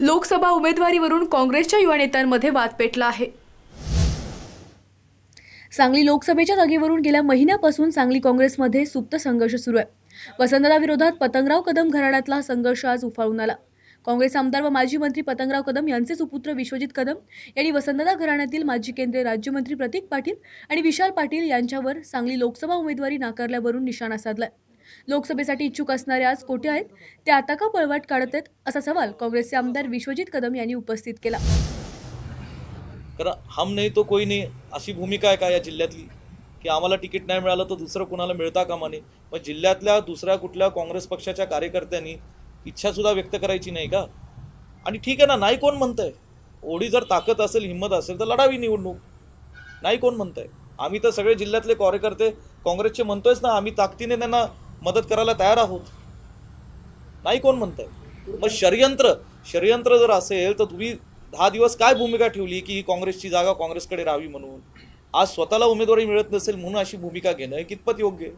लोकसभा उमेदवारीवरून काँग्रेसच्या युवा नेत्यांमध्ये वाद पेटला आहे. सांगली लोकसभेच्या जागेवरून गेल्या महिन्यापासून सांगली काँग्रेसमध्ये सुप्त संघर्ष सुरू आहे. वसंतदा विरोधात पतंगराव कदम घराण्यातला संघर्ष आज उफाळून आला. काँग्रेस आमदार व माजी मंत्री पतंगराव कदम यांचे सुपुत्र विश्वजित कदम यांनी वसंतदा घराण्यातील माजी केंद्रीय राज्यमंत्री प्रतीक पाटील आणि विशाल पाटील यांच्यावर सांगली लोकसभा उमेदवारी नाकारल्यावरून निशाणा साधलाय. लोकसभेसाठी इच्छुक असणारे आज कोठे आहेत? ते आता का पळवाट काढत आहेत? असा सवाल काँग्रेसचे आमदार विश्वजित कदम यांनी उपस्थित केला. कारण हम नाही तो कोई नाही अशी भूमिका आहे का या जिल्ह्यातली? की आम्हाला तिकीट नाही मिळालं तर दुसरं कुणाला मिळता कामा नये? मग जिल्ह्यातल्या दुसऱ्या कुठल्या काँग्रेस पक्षाच्या कार्यकर्त्यांनी इच्छासुद्धा व्यक्त करायची नाही का? आणि ठीक आहे ना नाही कोण म्हणतंय? ओढी जर ताकद असेल हिंमत असेल तर लढावी निवडणूक. नाही कोण म्हणतंय? आम्ही तर सगळे जिल्ह्यातले कार्यकर्ते काँग्रेसचे म्हणतोयच ना आम्ही ताकदीने त्यांना मदत करायला तयार आहोत. नाही कोण म्हणतंय? मग षडयंत्र षडयंत्र जर असेल तर तुम्ही दहा दिवस काय भूमिका ठेवली की ही काँग्रेसची जागा काँग्रेसकडे राहावी म्हणून? आज स्वतःला उमेदवारी मिळत नसेल म्हणून अशी भूमिका घेणं हे कितपत योग्य?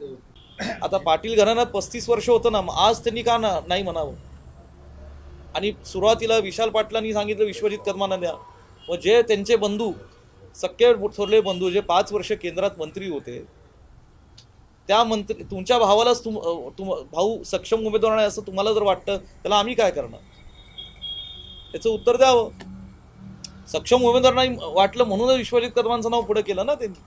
आहे आता पाटील घराण्यात पस्तीस वर्ष होतं ना मग आज त्यांनी का ना नाही म्हणावं? आणि सुरुवातीला विशाल पाटलांनी सांगितलं विश्वजित कदमांना द्या. व जे त्यांचे बंधू सक्के थोरले बंधू जे पाच वर्ष केंद्रात मंत्री होते त्या मंत्री तुमच्या भावालाच तुम तुम भाऊ सक्षम उमेदवार नाही असं तुम्हाला जर वाटतं त्याला आम्ही काय करणार? याचं उत्तर द्यावं. सक्षम उमेदवार नाही वाटलं म्हणूनच विश्वजित कदमांचं नाव पुढे केलं ना त्यांनी.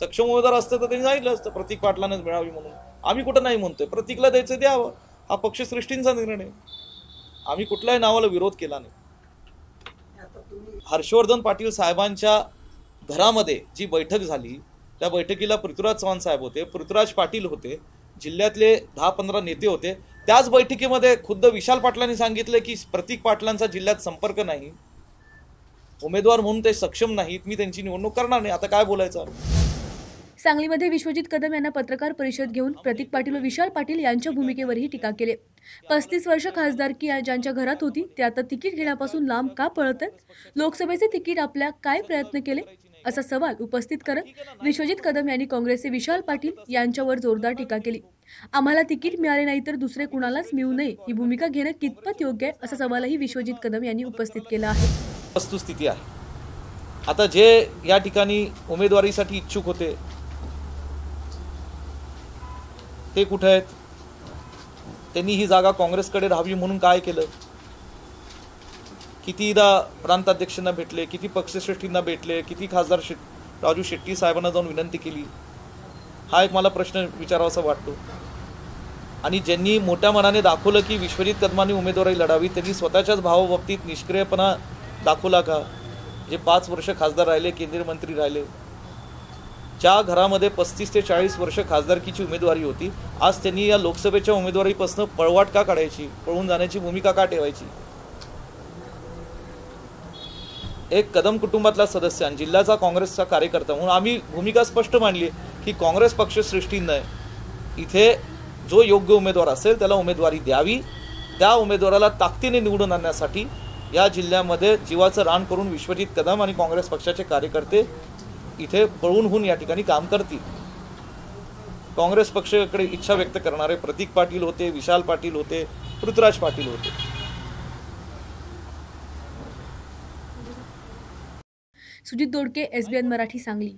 सक्षम उमेदवार असतं तर त्यांनी सांगितलं असतं प्रतीक पाटलानेच मिळावी म्हणून. आम्ही कुठं नाही म्हणतोय प्रतीकला द्यायचं द्यावं. हा पक्षसृष्टींचा निर्णय. आम्ही कुठल्याही नावाला विरोध केला नाही. हर्षवर्धन पाटील साहेबांच्या घरामध्ये जी बैठक झाली त्या बैठकीला पृथ्वीराज चव्हाण साहेब होते पृथ्वीराज पाटील होते जिल्ह्यातले दहा पंधरा नेते होते. त्याच बैठकीमध्ये खुद्द विशाल पाटलांनी सांगितलं की प्रतीक पाटलांचा जिल्ह्यात संपर्क नाही उमेदवार म्हणून ते सक्षम नाहीत मी त्यांची निवडणूक करणार नाही. आता काय बोलायचं? सांगलीमध्ये विश्वजित कदम यांना पत्रकार परिषद घेऊन प्रतीक पाटील व विशाल पाटील यांच्या भूमिकेवरही टीका केली. पस्तीस वर्ष खासदारकी ज्यांच्या घरात होती ते आता तिकीट घेण्यापासून लांब का पळत आहेत लोकसभेचे तिकीट आपल्या काय प्रयत्न केले? असा सवाल उपस्थित करत विश्वजित कदम यांनी काँग्रेसचे विशाल पाटील यांच्यावर जोरदार टीका केली. आम्हाला तिकीट मिळाले नाही तर दुसरे कुणालाच मिळू नये ही भूमिका घेणं कितपत योग्य आहे? असा सवालही विश्वजित कदम यांनी उपस्थित केला आहे. वस्तुस्थिती आहे. आता जे या ठिकाणी उमेदवारीसाठी इच्छुक होते ते कुठे आहेत? त्यांनी ही जागा काँग्रेसकडे राहावी म्हणून काय केलं? कितीदा प्रांताध्यक्षांना भेटले किती पक्षश्रेष्ठींना भेटले किती खासदार शेट राजू शेट्टी साहेबांना जाऊन विनंती केली? हा एक मला प्रश्न विचारावासा वाटतो. आणि ज्यांनी मोठ्या मनाने दाखवलं की विश्वजित कदमांनी उमेदवारी लढावी त्यांनी स्वतःच्याच भावाबाबतीत निष्क्रियपणा दाखवला का? जे पाच वर्ष खासदार राहिले केंद्रीय मंत्री राहिले. ज्या घरामध्ये पस्तीस ते चाळीस वर्ष खासदारकीची उमेदवारी होती आज त्यांनी या लोकसभेच्या उमेदवारीपासून पळवाट का काढायची पळून जाण्याची भूमिका का ठेवायची? एक कदम कुटुंबातला सदस्य आणि जिल्ह्याचा काँग्रेसचा कार्यकर्ता म्हणून आम्ही भूमिका स्पष्ट मांडली की काँग्रेस पक्ष सृष्टीनं इथे जो योग्य उमेदवार असेल त्याला उमेदवारी द्यावी. त्या उमेदवाराला ताकदीने निवडून आणण्यासाठी या जिल्ह्यामध्ये जीवाचं रान करून विश्वजित कदम आणि काँग्रेस पक्षाचे कार्यकर्ते इथे पळून होऊन या ठिकाणी काम करतील. काँग्रेस पक्षाकडे इच्छा व्यक्त करणारे प्रतीक पाटील होते विशाल पाटील होते पृथ्वीराज पाटील होते. सुजित दोडके एसबीएन मराठी सांगली.